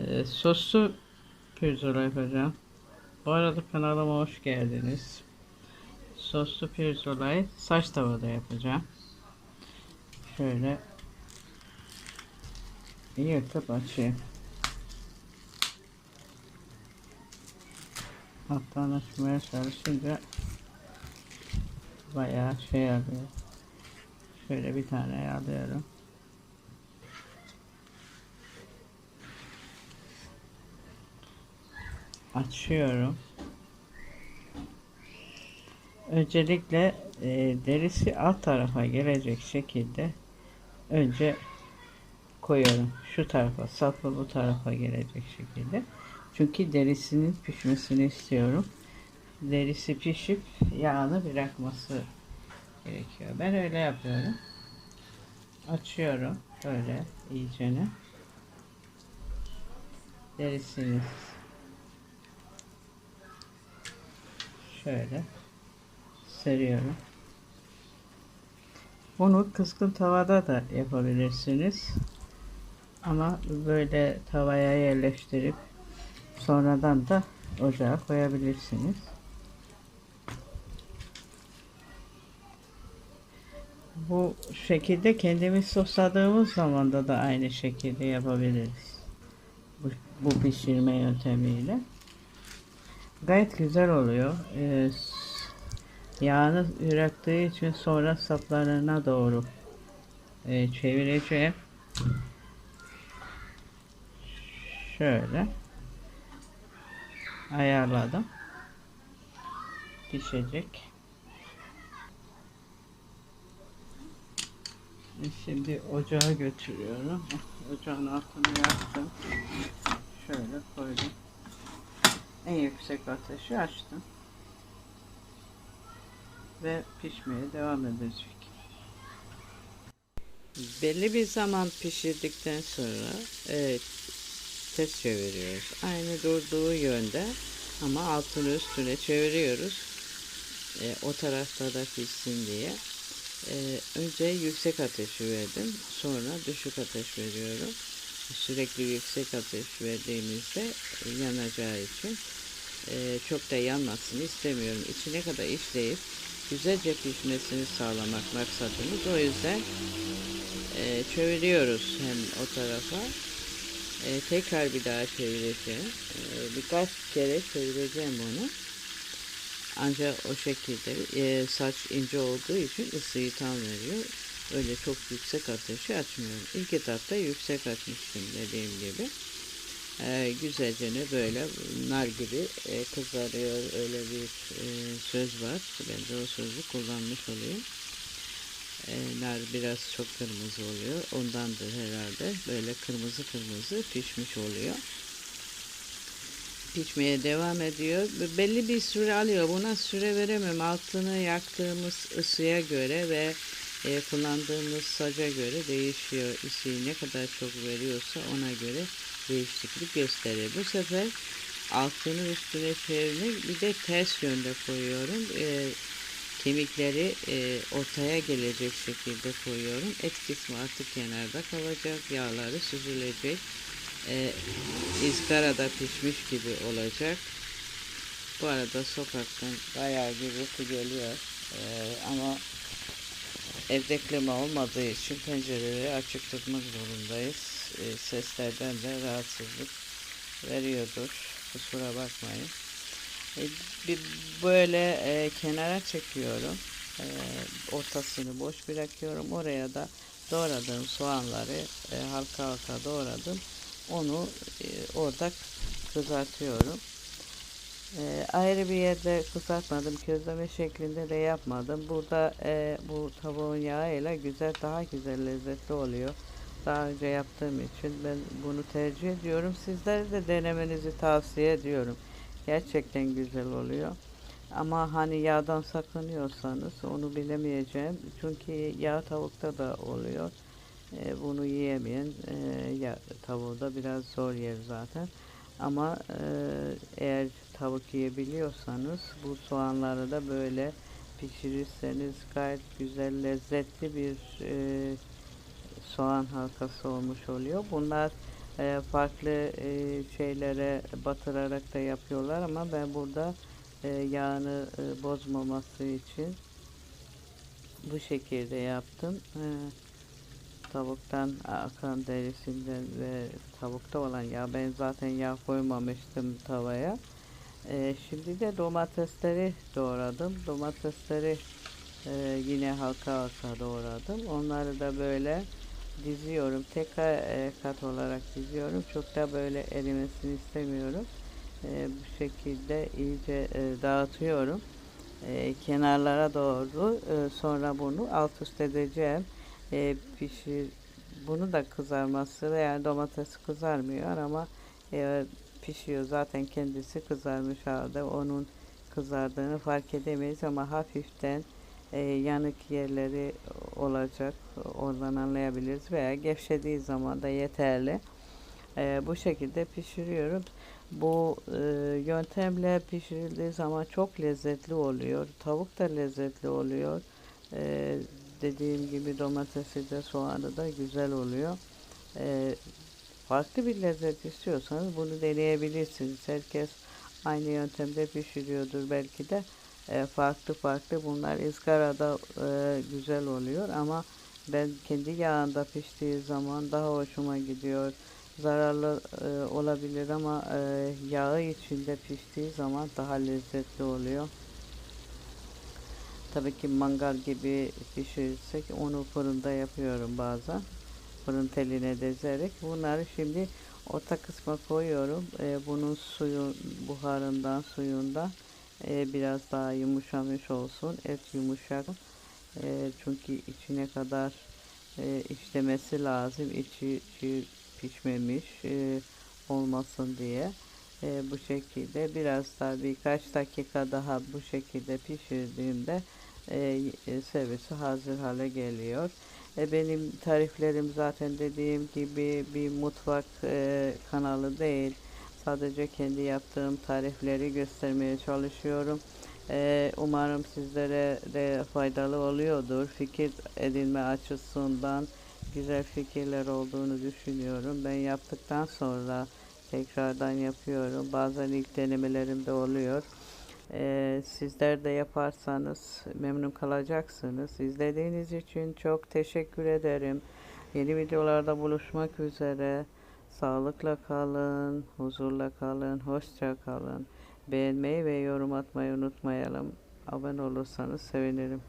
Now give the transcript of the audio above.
Ee, soslu pirzola yapacağım. Bu arada kanalıma hoş geldiniz. Soslu pirzolayı saç tavada yapacağım. Şöyle yırtıp açayım. Alttan açmaya çalışınca bayağı şey alıyor. Şöyle bir tane alıyorum. Açıyorum. Öncelikle e, derisi alt tarafa gelecek şekilde önce koyuyorum. Şu tarafa, sapı bu tarafa gelecek şekilde. Çünkü derisinin pişmesini istiyorum. Derisi pişip yağını bırakması gerekiyor. Ben öyle yapıyorum. Açıyorum böyle iyicene. Derisini şöyle seriyorum. Bunu kızgın tavada da yapabilirsiniz. Ama böyle tavaya yerleştirip sonradan da ocağa koyabilirsiniz. Bu şekilde kendimiz sosladığımız zaman da da aynı şekilde yapabiliriz. Bu, bu pişirme yöntemiyle. Gayet güzel oluyor. Ee, yağını bıraktığı için sonra saplarına doğru e, çevireceğim. Şöyle ayarladım. Pişecek. Şimdi ocağa götürüyorum. Ocağın altını yaktım. Şöyle koydum. En yüksek ateşi açtım. Ve pişmeye devam edecek. Belli bir zaman pişirdikten sonra evet, ters çeviriyoruz. Aynı durduğu yönde ama altını üstüne çeviriyoruz. E, o tarafta da pişsin diye. E, önce yüksek ateşi verdim. Sonra düşük ateş veriyorum sürekli yüksek ateş verdiğimizde yanacağı için e, çok da yanmasını istemiyorum. İçine kadar işleyip güzelce pişmesini sağlamak maksadımız. O yüzden e, çeviriyoruz hem o tarafa. E, tekrar bir daha çevireceğim. E, birkaç kere çevireceğim bunu. Ancak o şekilde e, saç ince olduğu için ısıyı tam veriyor. Öyle çok yüksek ateşi açmıyorum. İlk etapta yüksek açmıştım dediğim gibi. Ee, güzelce ne böyle nar gibi e, kızarıyor öyle bir e, söz var. Ben de o sözü kullanmış olayım. E, nar biraz çok kırmızı oluyor. Ondandır herhalde. Böyle kırmızı kırmızı pişmiş oluyor. Pişmeye devam ediyor. Belli bir süre alıyor. Buna süre veremem. Altını yaktığımız ısıya göre ve e, kullandığımız saca göre değişiyor. Isıyı ne kadar çok veriyorsa ona göre değişiklik gösteriyor. Bu sefer altını üstüne çevirmek bir de ters yönde koyuyorum. E, kemikleri e, ortaya gelecek şekilde koyuyorum. Et kısmı artık kenarda kalacak. Yağları süzülecek. E, izgarada pişmiş gibi olacak. Bu arada sokaktan bayağı gürültü geliyor. E, ama Evde klima olmadığı için pencereleri açık tutmak zorundayız. E, seslerden de rahatsızlık veriyordur. Kusura bakmayın. E, bir böyle e, kenara çekiyorum. E, ortasını boş bırakıyorum. Oraya da doğradığım soğanları e, halka halka doğradım. Onu e, orada kızartıyorum. E, ayrı bir yerde kızartmadım. Közleme şeklinde de yapmadım. Burada e, bu tavuğun yağıyla güzel, daha güzel lezzetli oluyor. Daha önce yaptığım için ben bunu tercih ediyorum. Sizlere de denemenizi tavsiye ediyorum. Gerçekten güzel oluyor. Ama hani yağdan saklanıyorsanız onu bilemeyeceğim. Çünkü yağ tavukta da oluyor. E, bunu yiyemeyen e, ya, tavuğu da biraz zor yer zaten. Ama e, eğer tavuk yiyebiliyorsanız bu soğanları da böyle pişirirseniz gayet güzel lezzetli bir e, soğan halkası olmuş oluyor. Bunlar e, farklı e, şeylere batırarak da yapıyorlar ama ben burada e, yağını e, bozmaması için bu şekilde yaptım. E, tavuktan akan derisinden ve tavukta olan yağ ben zaten yağ koymamıştım tavaya. E, şimdi de domatesleri doğradım. Domatesleri e, yine halka halka doğradım. Onları da böyle diziyorum. Tekrar e, kat olarak diziyorum. Çok da böyle erimesini istemiyorum. E, bu şekilde iyice e, dağıtıyorum. E, kenarlara doğru e, sonra bunu alt üst edeceğim. E, pişir bunu da kızarması veya domates kızarmıyor ama e, pişiyor zaten kendisi kızarmış halde onun kızardığını fark edemeyiz ama hafiften e, yanık yerleri olacak oradan anlayabiliriz veya gevşediği zaman da yeterli. E, bu şekilde pişiriyorum. Bu e, yöntemle pişirildiği zaman çok lezzetli oluyor. Tavuk da lezzetli oluyor. E, dediğim gibi domatesi de soğanı da güzel oluyor. E, farklı bir lezzet istiyorsanız bunu deneyebilirsiniz. Herkes aynı yöntemde pişiriyordur belki de. E, farklı farklı. Bunlar ızgarada e, güzel oluyor ama ben kendi yağında piştiği zaman daha hoşuma gidiyor. Zararlı e, olabilir ama e, yağı içinde piştiği zaman daha lezzetli oluyor. Tabii ki mangal gibi pişirirsek onu fırında yapıyorum bazen fırın teline dezerek bunları şimdi orta kısma koyuyorum e, bunun suyu buharından suyundan e, biraz daha yumuşamış olsun. Et yumuşak. E, çünkü içine kadar e, işlemesi lazım. İçi, içi pişmemiş e, olmasın diye. E, bu şekilde biraz daha birkaç dakika daha bu şekilde pişirdiğimde e, servisi hazır hale geliyor. E, benim tariflerim zaten dediğim gibi bir mutfak e, kanalı değil. Sadece kendi yaptığım tarifleri göstermeye çalışıyorum. Ee, umarım sizlere de faydalı oluyordur. Fikir edinme açısından güzel fikirler olduğunu düşünüyorum. Ben yaptıktan sonra tekrardan yapıyorum. Bazen ilk denemelerimde oluyor. Ee, sizler de yaparsanız memnun kalacaksınız. İzlediğiniz için çok teşekkür ederim. Yeni videolarda buluşmak üzere. Sağlıkla kalın, huzurla kalın, hoşça kalın. Beğenmeyi ve yorum atmayı unutmayalım. Abone olursanız sevinirim.